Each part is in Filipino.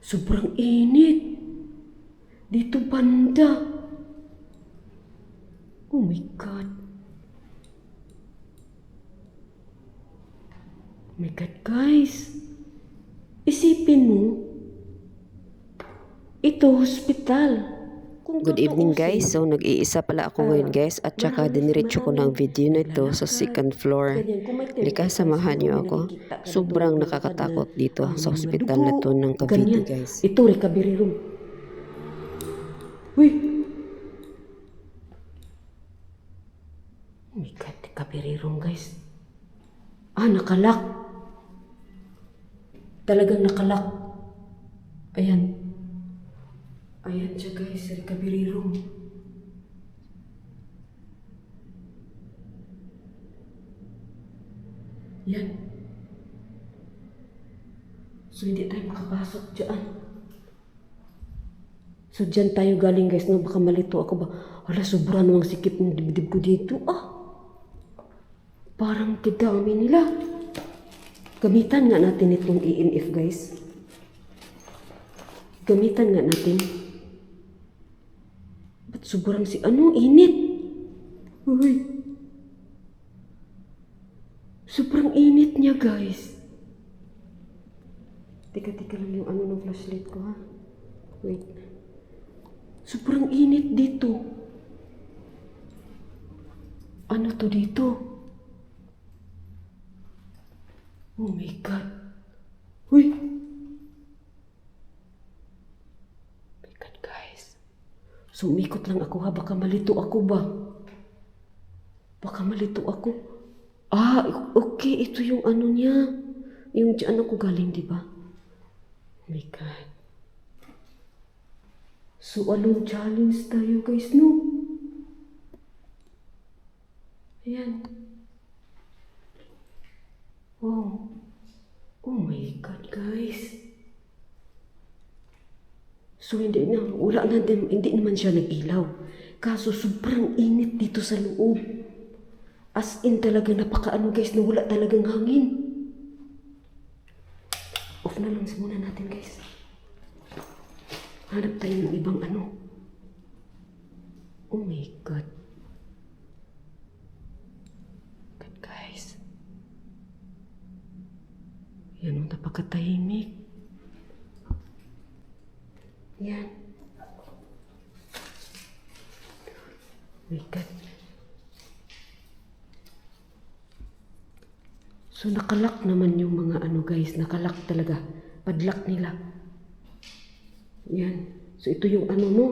Sobrang init. Dito banda. Oh my God. Oh my God, guys. Isipin mo, ito hospital. Good evening guys. So nag-iisa pala ako ngayon guys at saka diniretso ko ng video na ito sa second floor. television, samahan niyo ako. Sobrang nakakatakot na, dito ah, sa hospital na to ng Cavite guys. Ito, recovery room. Uy! God, recovery room guys. Ah, nakalak. Talagang nakalak. Ayan. Recovery room. Yan. So, hindi tayo makapasok dyan. So, dyan tayo galing guys. No, baka malito ako ba? Hala, sobra namang sikip ng dibdib ko dito. Ah! Parang kadami nila. Gamitan nga natin itong EMF guys. Gamitan nga natin. Ba't sobrang si ano? Init! Uy! Sobrang init niya guys. Teka, teka lang yung ano ng flashlight ko ha. Wait. Sobrang init dito. Ano to dito? Oh my God. Uy! My God, guys. Sumikot lang ako ha. Baka malito ako ba? Baka malito ako. Ah, okay. Ito yung ano niya. Yung dyan ako galing, di ba? Oh my God. So, anong challenge tayo, guys, no? Ayan. Oh. Oh my God, guys. So, hindi na, wala na din, hindi naman siya nag-ilaw. Kaso, sobrang init dito sa loob. As in talaga napakaano guys, na wala talagang hangin. Off na lang muna natin guys. Hanap tayo ng ibang ano. Oh my God. God guys. Yan ang napakatahimik. Yan. God. So nakalak naman yung mga ano guys, nakalak talaga. Padlock nila. Yan. So ito yung ano no,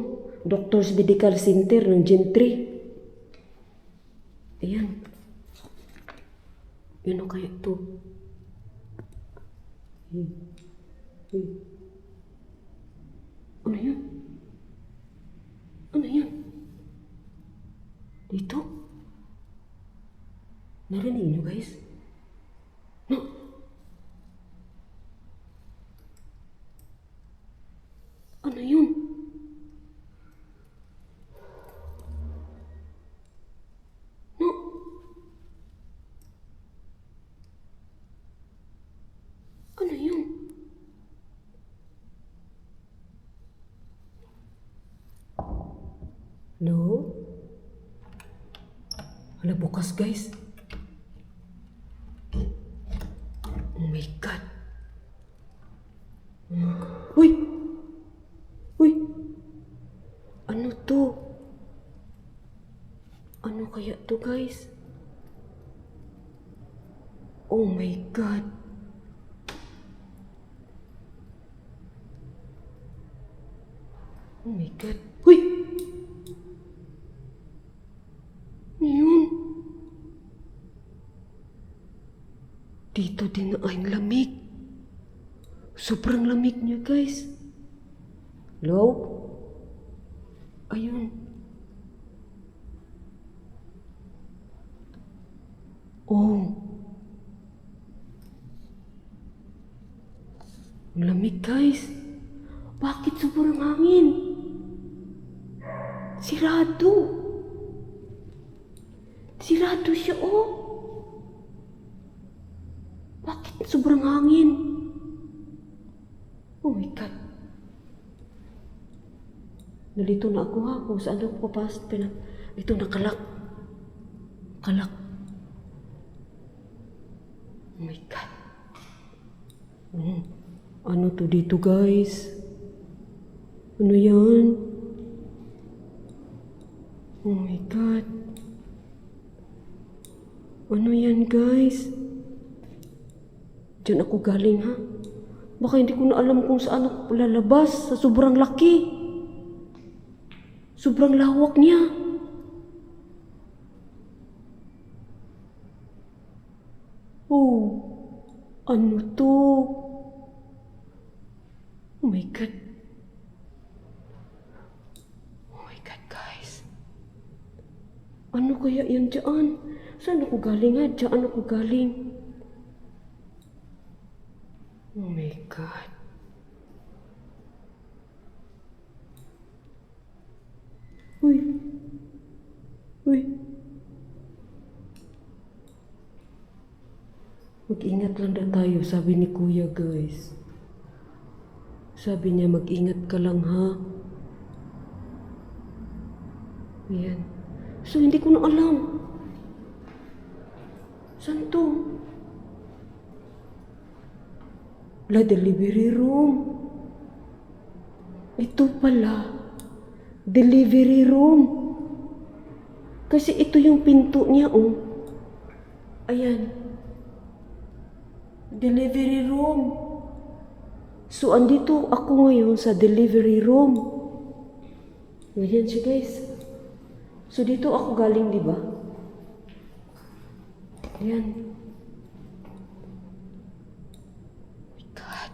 Doctors Medical Center ng Gentry. Ayan. Ano kaya to? Hmm. Hmm. Ano yun? Ano yun? Dito? Narinig niyo guys? No. Ano yun? No. Ano yun? No? Hala, bukas guys. Oh my God. Uy! Uy! Ano to? Ano kaya to guys? Oh my God. Oh my God. Uy! Ano yun? Dito din ang lamig. Sobrang lamig niya, guys. Hello? Ayun. Oh. Lamig, guys. Bakit sobrang hangin? Sirado. Sirado siya, oh. Bakit sobrang hangin? Oh my God. Nalito na ako ha kung saan ako papasok. Pinag... Ito nakalak. Kalak. Oh my God. Hmm. Ano to dito guys? Ano yan? Oh my God. Ano yan guys? Diyan ako galing ha? Baka hindi ko na alam kung saan ako lalabas sa sobrang laki. Sobrang lawak niya. Oh, ano to? Oh my God. Oh my God, guys. Ano kaya yan dyan? Saan ako galing ha? Diyan ako galing. Oh my God. Uy. Uy. Mag-ingat lang na tayo, sabi ni Kuya guys. Sabi niya, mag-ingat ka lang ha. Ayan. So, hindi ko na alam. Saan to? La delivery room. Ito pala. Delivery room. Kasi ito yung pinto niya, oh. Ayan. Delivery room. So, andito ako ngayon sa delivery room. Ganyan siya, guys. So, dito ako galing, di ba? Ayan. God.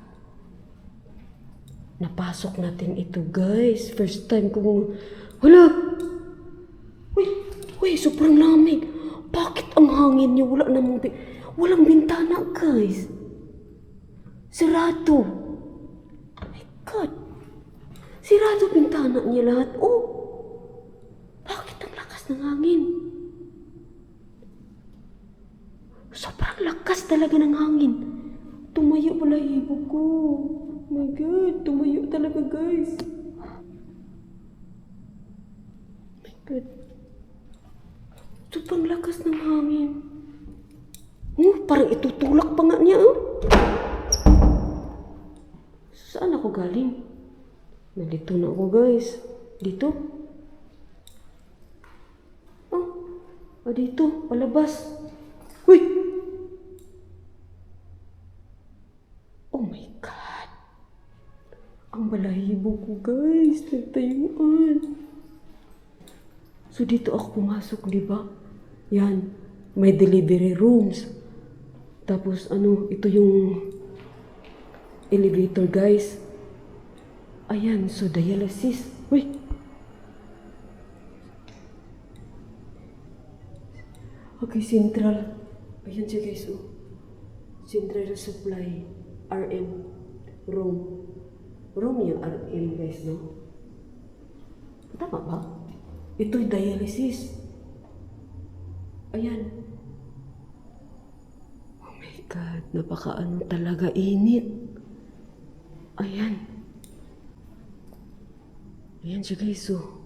Napasok natin ito, guys. First time kong... Hala! Uy! Uy! Sobrang lamig! Bakit ang hangin niya? Wala namang... Bi- Walang bintana, guys. Sirado. Oh my God. Sirado bintana niya lahat. Oh! Bakit ang lakas ng hangin? Sobrang lakas talaga ng hangin. Tumayo pala hibo ko. My God, tumayo talaga guys. Oh my God. Sobrang lakas ng hangin. Oh, parang itutulak pa nga niya. Oh. Saan ako galing? Nandito na ako guys. Dito? Oh, ah, dito, palabas. Uy! Oh my God! Ang balahibo ko, guys. Nagtayuan. So, dito ako pumasok, di ba? Yan. May delivery rooms. Tapos, ano, ito yung elevator, guys. Ayan, so dialysis. Uy! Okay, Central. Ayan siya guys, oh. Central Supply. RM. Room. Yung RM guys, no? Tama ba? Ito'y dialysis. Ayan. Oh my God, napaka-ano talaga init. Ayan. Ayan siya guys, oh.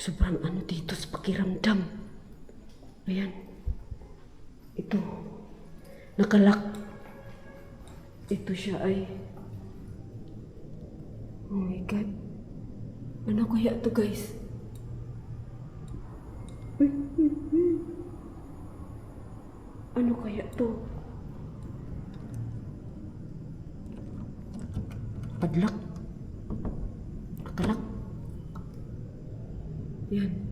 Sobrang ano dito sa pakiramdam. Ayan. Ito. Nakalak. Ito siya ay... Oh my God. Ano kaya to guys? Uy, uy, uy. Ano kaya to? Padlak. Nakalak. Yan.